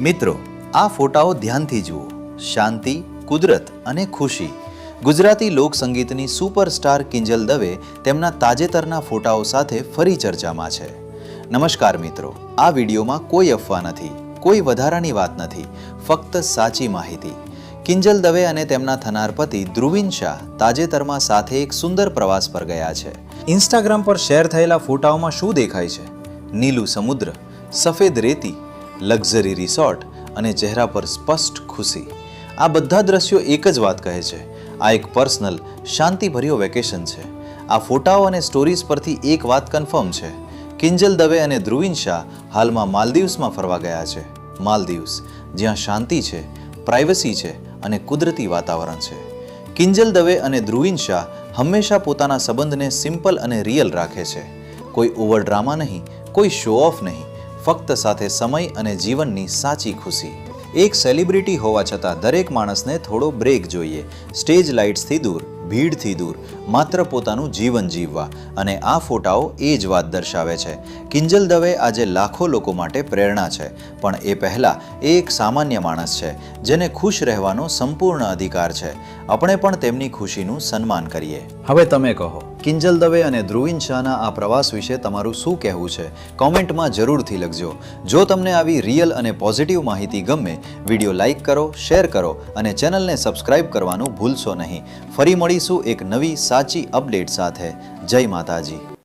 મિત્રો, આ ફોટાઓ ધ્યાનથી જુઓ. શાંતિ, કુદરત અને ખુશી. ગુજરાતી લોકસંગીતની સુપરસ્ટાર કિંજલ દવે તેમના તાજેતરના ફોટાઓ સાથે ફરી ચર્ચામાં છે. નમસ્કાર મિત્રો, આ વિડીયોમાં કોઈ અફવા નથી, કોઈ વધારાની વાત નથી, ફક્ત સાચી માહિતી. કિંજલ દવે અને તેમના થનાર પતિ ધ્રુવિન શાહ તાજેતરમાં સાથે એક સુંદર પ્રવાસ પર ગયા છે. ઇન્સ્ટાગ્રામ પર શેર થયેલા ફોટાઓમાં શું દેખાય છે? નીલું સમુદ્ર, સફેદ રેતી લક્ઝરી રિસોર્ટ અને ચહેરા પર સ્પષ્ટ ખુશી. આ બધા દ્રશ્યો એક જ વાત કહે છે. આ એક પર્સનલ, શાંતિભર્યો વેકેશન છે. આ ફોટાઓ અને સ્ટોરીઝ પરથી એક વાત કન્ફર્મ છે. કિંજલ દવે અને ધ્રુવિન શાહ હાલમાં માલદીવ્સમાં ફરવા ગયા છે. માલદીવ્સ, જ્યાં શાંતિ છે, પ્રાઇવસી છે અને કુદરતી વાતાવરણ છે. કિંજલ દવે અને ધ્રુવિન શાહ હંમેશા પોતાના સંબંધને સિમ્પલ અને રિયલ રાખે છે. કોઈ ઓવર ડ્રામા નહીં, કોઈ શો ઓફ નહીં. ફક્ત સાથે સમય અને જીવનની સાચી ખુશી. એક સેલિબ્રિટી હોવા છતાં દરેક માણસને થોડો બ્રેક જોઈએ. સ્ટેજ લાઇટ્સથી દૂર ભીડથી દૂર, માત્ર પોતાનું જીવન જીવવા. અને આ ફોટાઓ એ જ વાત દર્શાવે છે. કિંજલ દવે આજે લાખો લોકો માટે પ્રેરણા છે. પણ એ પહેલાં એ એક સામાન્ય માણસ છે, જેને ખુશ રહેવાનો સંપૂર્ણ અધિકાર છે. આપણે પણ તેમની ખુશીનું સન્માન કરીએ. હવે તમે કહો કિંજલ દવે અને ધ્રુવિન શાહના આ પ્રવાસ વિશે તમારું શું કહેવું છે? કોમેન્ટમાં જરૂરથી લખજો. જો તમને આવી રિયલ અને પોઝિટિવ માહિતી ગમે, વીડિયો લાઇક કરો, શેર કરો અને ચેનલને સબસ્ક્રાઇબ કરવાનું ભૂલશો નહીં. ફરી મળીશું એક નવી સાચી અપડેટ સાથે. જય માતાજી.